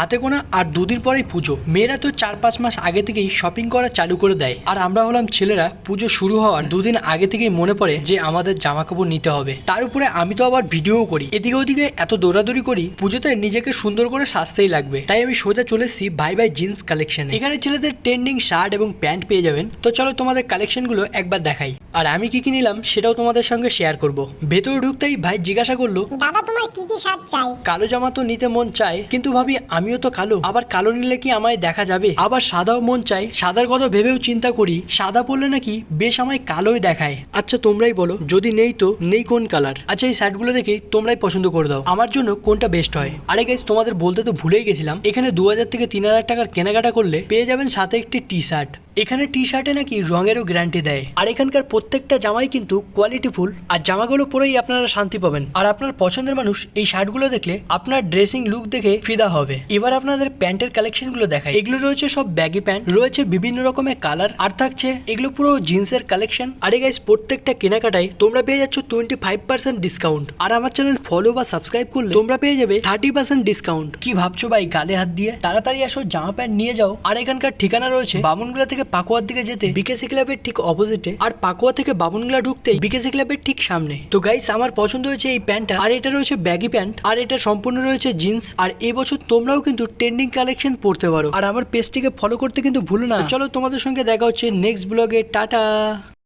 হাতে গোনা আর দুদিন পরেই পুজো। মেয়েরা তো চার পাঁচ মাস আগে থেকেই শপিং করা চালু করে দেয়। আর আমরা হলাম ছেলেরা পুজো শুরু হওয়ার দুদিন আগে থেকেই মনে পড়ে যে আমাদের জামা কাপড় নিতে হবে। তার উপরে আমি তো আবার ভিডিও করি। এদিকে ওদিকে এত দৌড়াদৌড়ি করি পুজোতে নিজেকে সুন্দর করে সাজতেই লাগবে। তাই আমি সোজা চলে এসেছি ভাই ভাই জিন্স কালেকশনে এখানে ছেলেদের ট্রেন্ডিং শার্ট এবং প্যান্ট পেয়ে যাবেন। তো চলো তোমাদের কালেকশনগুলো একবার দেখাই। আর আমি কি কি নিলাম সেটাও তোমাদের সঙ্গে শেয়ার করব। ভেতরে ঢুকতেই ভাই জিজ্ঞাসা করল দাদা তোমার কি কি শার্ট চাই? কালো জামা তো নিতে মন চায় কিন্তু ভাবি আমিও তো কালো। আবার কালো নিলে কি আমায় দেখা যাবে? আবার সাদাও মন চাই সাদার কথা ভেবেও চিন্তা করি, সাদা পরলে নাকি বেশ আমায় কালোই দেখায়। আচ্ছা তোমরাই বলো, যদি নেই তো নেই কোন কালার? আচ্ছা এই শার্টগুলো দেখে তোমরাই পছন্দ করে দাও। আমার জন্য কোনটা বেস্ট হয়? আরে গাইজ তোমাদের বলতে তো ভুলেই গেছিলাম। এখানে দু হাজার থেকে তিন হাজার টাকার কেনাকাটা করলে পেয়ে যাবেন সাথে একটি টি শার্ট এখানে টি শার্টে নাকি রঙেরও গ্যারান্টি দেয়। আর এখানকার প্রত্যেকটা জামাই কিন্তু কোয়ালিটিফুল আর জামাগুলো পরেই আপনারা শান্তি পাবেন। আর আপনার পছন্দের মানুষ এই শার্টগুলো দেখলে আপনার ড্রেসিং লুক দেখে ফিদা হবে। এবার আপনাদের প্যান্টের কালেকশনগুলো দেখায় এগুলো রয়েছে সব ব্যাগি প্যান্ট রয়েছে বিভিন্ন রকমের কালার আর থাকছে এগুলো পুরো জিন্সের কালেকশন আরে গাইস প্রত্যেকটা কেনাকাটায় তোমরা পেয়ে যাচ্ছ টোয়েন্টি ফাইভ পার্সেন্ট ডিসকাউন্ট আর আমার চ্যানেল ফলো বা সাবস্ক্রাইব করলে তোমরা পেয়ে যাবে থার্টি পার্সেন্ট ডিসকাউন্ট কি ভাবছ ভাই, গালে হাত দিয়ে? তাড়াতাড়ি আসো, জামা প্যান্ট নিয়ে যাও। আর এখানকার ঠিকানা রয়েছে বামুনগুলা থেকে পাকুয়ার দিকে যেতে বিকেসি ক্লাবের ঠিক অপোজিটে আর পাকুয়া থেকে বাবনগুলা ঢুকতেই বিকেসি ক্লাবের ঠিক সামনে। তো গাইস আমার পছন্দ হয়েছে এই প্যান্টটা আর এটা রয়েছে ব্যাগি প্যান্ট আর এটা সম্পূর্ণ রয়েছে জিন্স আর এবছর তোমরাও কিন্তু ট্রেন্ডিং কালেকশন পড়তে পারো। আর আমার পেজটিকে ফলো করতে কিন্তু ভুলো না। চলো তোমাদের সঙ্গে দেখা হচ্ছে নেক্সট ব্লগে টাটা!